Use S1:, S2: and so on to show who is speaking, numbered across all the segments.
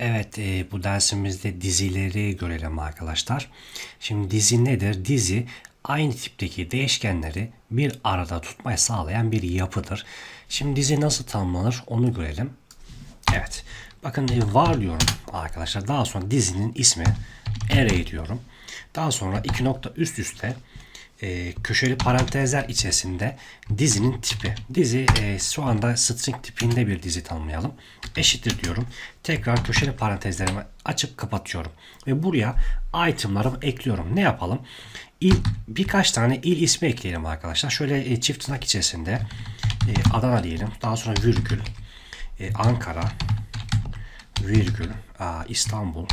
S1: Evet, e, bu dersimizde dizileri görelim arkadaşlar. Şimdi dizi nedir? Dizi aynı tipteki değişkenleri bir arada tutmayı sağlayan bir yapıdır. Şimdi dizi nasıl tanımlanır onu görelim. Evet, bakın e, var diyorum arkadaşlar. Daha sonra dizinin ismi array diyorum. Daha sonra iki nokta üst üste e, köşeli parantezler içerisinde dizinin tipi. Dizi e, şu anda string tipinde bir dizi tanımlayalım. Eşittir diyorum. Tekrar köşeli parantezlerimi açıp kapatıyorum. Ve buraya itemlarımı ekliyorum. Ne yapalım? İl, birkaç tane il ismi ekleyelim arkadaşlar. Şöyle e, çift tırnak içerisinde e, Adana diyelim. Daha sonra virgül e, Ankara virgül aa, İstanbul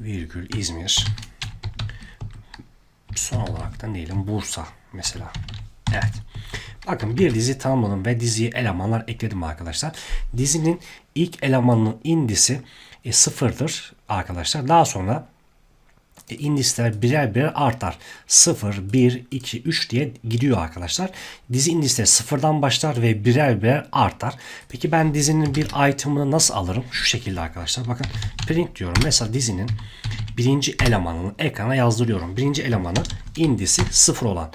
S1: virgül İzmir son olarak da diyelim Bursa mesela. Evet. Bakın bir dizi tanımladım ve diziye elemanlar ekledim arkadaşlar. Dizinin ilk elemanının indisi e, sıfırdır arkadaşlar. Daha sonra indisler birer birer artar. 0, 1, 2, 3 diye gidiyor arkadaşlar. Dizi indisleri sıfırdan başlar ve birer birer artar. Peki ben dizinin bir item'ını nasıl alırım? Şu şekilde arkadaşlar. Bakın print diyorum. Mesela dizinin birinci elemanını ekrana yazdırıyorum. Birinci elemanı indisi sıfır olan.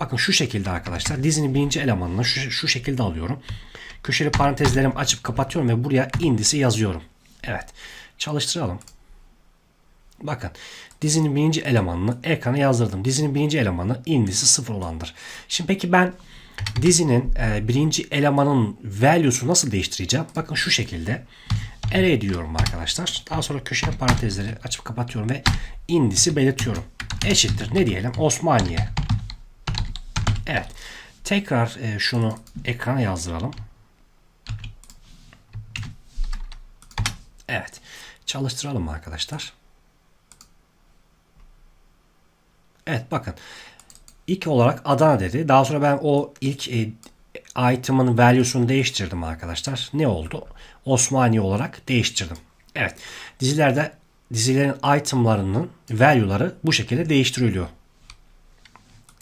S1: Bakın şu şekilde arkadaşlar. Dizinin birinci elemanını şu, şu şekilde alıyorum. Köşeli parantezlerimi açıp kapatıyorum ve buraya indisi yazıyorum. Evet. Çalıştıralım. Bakın dizinin birinci elemanını ekrana yazdırdım. Dizinin birinci elemanı indisi sıfır olandır. Şimdi peki ben dizinin e, birinci elemanın value'su nasıl değiştireceğim? Bakın şu şekilde array diyorum arkadaşlar. Daha sonra köşeli parantezleri açıp kapatıyorum ve indisi belirtiyorum. Eşittir. Ne diyelim? Osmaniye. Evet. Tekrar e, şunu ekrana yazdıralım. Evet. Çalıştıralım arkadaşlar. Evet bakın. İlk olarak Adana dedi. Daha sonra ben o ilk e, item'ın value'sunu değiştirdim arkadaşlar. Ne oldu? Osmaniye olarak değiştirdim. Evet. Dizilerde dizilerin itemlarının value'ları bu şekilde değiştiriliyor.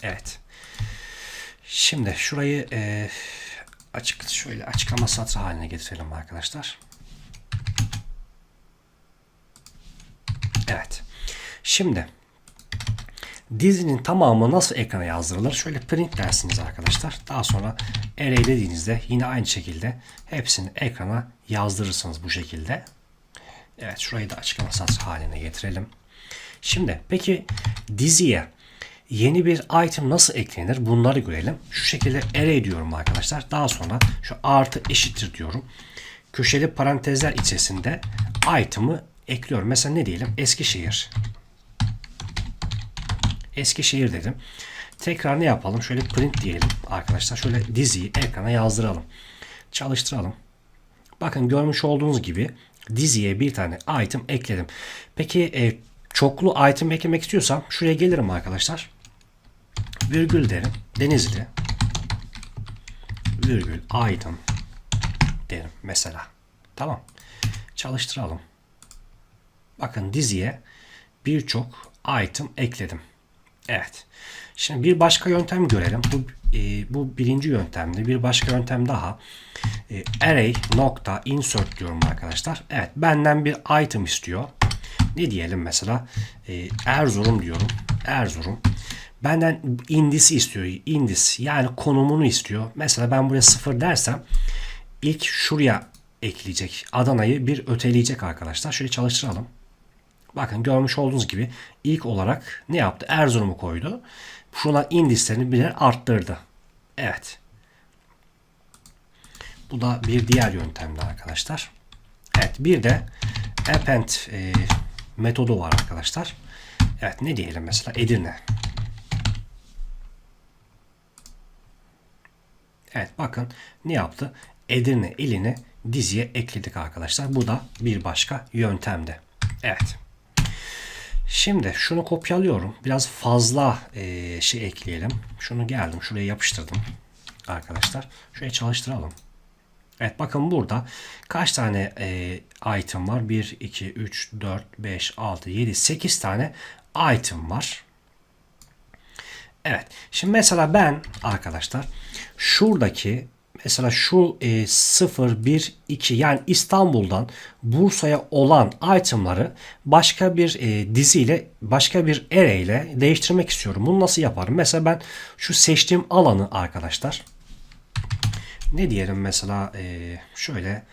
S1: Evet. Şimdi şurayı e, açık şöyle açıklama satırı haline getirelim arkadaşlar. Evet. Şimdi dizinin tamamı nasıl ekrana yazdırılır? Şöyle print dersiniz arkadaşlar. Daha sonra array dediğinizde yine aynı şekilde hepsini ekrana yazdırırsınız bu şekilde. Evet şurayı da açıklama satırı haline getirelim. Şimdi peki diziye yeni bir item nasıl eklenir? Bunları görelim. Şu şekilde array diyorum arkadaşlar. Daha sonra şu artı eşittir diyorum. Köşeli parantezler içerisinde item'ı ekliyorum. Mesela ne diyelim? Eskişehir. Eskişehir dedim. Tekrar ne yapalım? Şöyle print diyelim arkadaşlar. Şöyle diziyi ekrana yazdıralım. Çalıştıralım. Bakın görmüş olduğunuz gibi diziye bir tane item ekledim. Peki e, çoklu item eklemek istiyorsam şuraya gelirim arkadaşlar. Virgül derim. Denizli. Virgül item derim mesela. Tamam. Çalıştıralım. Bakın diziye birçok item ekledim. Evet. Şimdi bir başka yöntem görelim. Bu e, bu birinci yöntemde bir başka yöntem daha. E, array nokta insert diyorum arkadaşlar. Evet benden bir item istiyor. Ne diyelim mesela? E, Erzurum diyorum. Erzurum. Benden indisi istiyor. Indis yani konumunu istiyor. Mesela ben buraya sıfır dersem ilk şuraya ekleyecek. Adana'yı bir öteleyecek arkadaşlar. Şöyle çalıştıralım. Bakın görmüş olduğunuz gibi ilk olarak ne yaptı? Erzurum'u koydu. Şuna indislerini birer arttırdı. Evet. Bu da bir diğer yöntemdi arkadaşlar. Evet bir de append e, metodu var arkadaşlar. Evet ne diyelim mesela Edirne. Evet bakın ne yaptı? Edirne ilini diziye ekledik arkadaşlar. Bu da bir başka yöntemdi. Evet. Şimdi şunu kopyalıyorum. Biraz fazla e, şey ekleyelim. Şunu geldim. Şuraya yapıştırdım. Arkadaşlar. Şuraya çalıştıralım. Evet bakın burada kaç tane e, item var? 1, 2, 3, 4, 5, 6, 7, 8 tane item var. Evet. Şimdi mesela ben arkadaşlar şuradaki Mesela şu e, 0, 1, 2 yani İstanbul'dan Bursa'ya olan itemları başka bir e, diziyle, başka bir array ile değiştirmek istiyorum. Bunu nasıl yaparım? Mesela ben şu seçtiğim alanı arkadaşlar ne diyelim mesela e, şöyle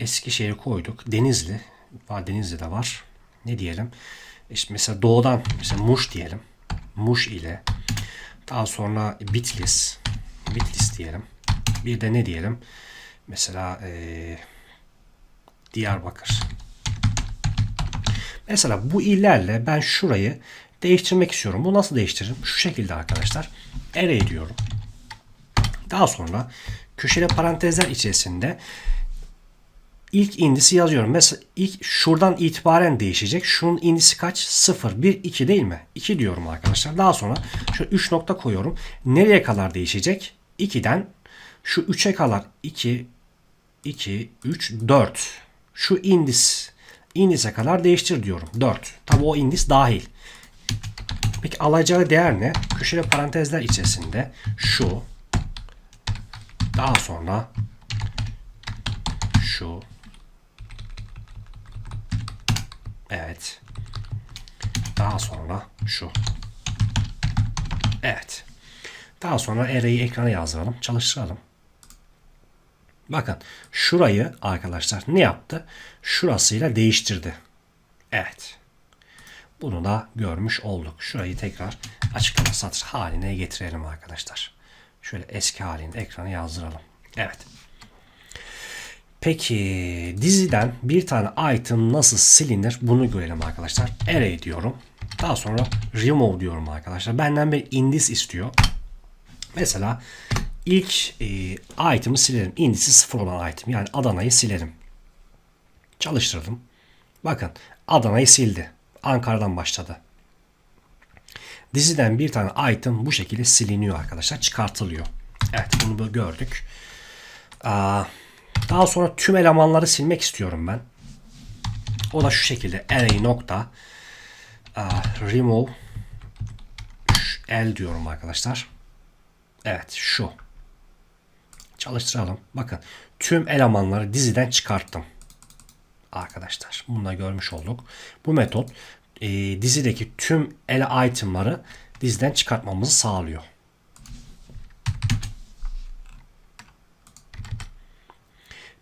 S1: Eskişehir'i koyduk. Denizli var. Denizli de var. Ne diyelim? İşte mesela doğudan mesela Muş diyelim. Muş ile daha sonra Bitlis. Bitlis diyelim. Bir de ne diyelim? Mesela e, Diyarbakır. Mesela bu illerle ben şurayı değiştirmek istiyorum. Bu nasıl değiştiririm? Şu şekilde arkadaşlar. Array diyorum. Daha sonra köşeli parantezler içerisinde ilk indisi yazıyorum. Mesela ilk şuradan itibaren değişecek. Şunun indisi kaç? 0, 1, 2 değil mi? 2 diyorum arkadaşlar. Daha sonra şu 3 nokta koyuyorum. Nereye kadar değişecek? 2'den şu 3'e kadar 2, 2, 3, 4. Şu indis indise kadar değiştir diyorum. 4. Tabi o indis dahil. Peki alacağı değer ne? Köşeli parantezler içerisinde şu daha sonra şu Evet. Daha sonra şu. Evet. Daha sonra array'i ekrana yazdıralım. Çalıştıralım. Bakın şurayı arkadaşlar ne yaptı? Şurasıyla değiştirdi. Evet. Bunu da görmüş olduk. Şurayı tekrar açıklama satır haline getirelim arkadaşlar. Şöyle eski halini ekrana yazdıralım. Evet. Peki diziden bir tane item nasıl silinir bunu görelim arkadaşlar. Array diyorum. Daha sonra remove diyorum arkadaşlar. Benden bir indis istiyor. Mesela ilk e, item'ı silerim. Indisi sıfır olan item. Yani Adana'yı silerim. Çalıştırdım. Bakın Adana'yı sildi. Ankara'dan başladı. Diziden bir tane item bu şekilde siliniyor arkadaşlar. Çıkartılıyor. Evet bunu gördük. Aa, daha sonra tüm elemanları silmek istiyorum ben. O da şu şekilde array nokta remove l diyorum arkadaşlar. Evet şu. Çalıştıralım. Bakın tüm elemanları diziden çıkarttım. Arkadaşlar bunu da görmüş olduk. Bu metot e, dizideki tüm ele itemları diziden çıkartmamızı sağlıyor.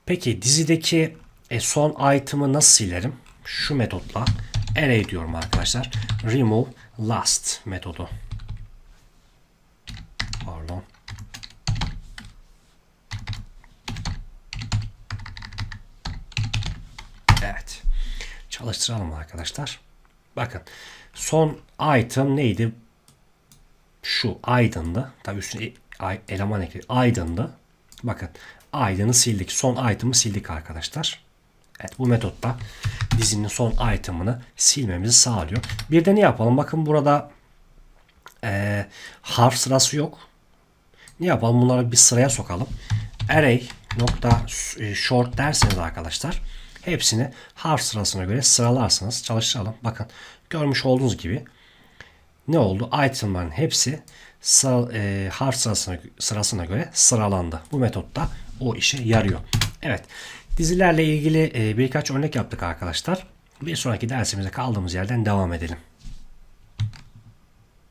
S1: Peki dizideki e, son item'ı nasıl silerim? Şu metotla array diyorum arkadaşlar. Remove last metodu. Pardon. Evet. Çalıştıralım arkadaşlar. Bakın son item neydi? Şu aydındı. Tabii üstüne eleman ekledik. Aydındı. Bakın aydını sildik. Son item'ı sildik arkadaşlar. Evet bu metotta dizinin son item'ını silmemizi sağlıyor. Bir de ne yapalım? Bakın burada e, harf sırası yok. Ne yapalım? Bunları bir sıraya sokalım. Array nokta short derseniz arkadaşlar hepsini harf sırasına göre sıralarsınız. Çalıştıralım. Bakın görmüş olduğunuz gibi ne oldu? Item'ların hepsi sıra, e, harf sırasına, sırasına göre sıralandı. Bu metotta o işe yarıyor. Evet. Dizilerle ilgili e, birkaç örnek yaptık arkadaşlar. Bir sonraki dersimize kaldığımız yerden devam edelim.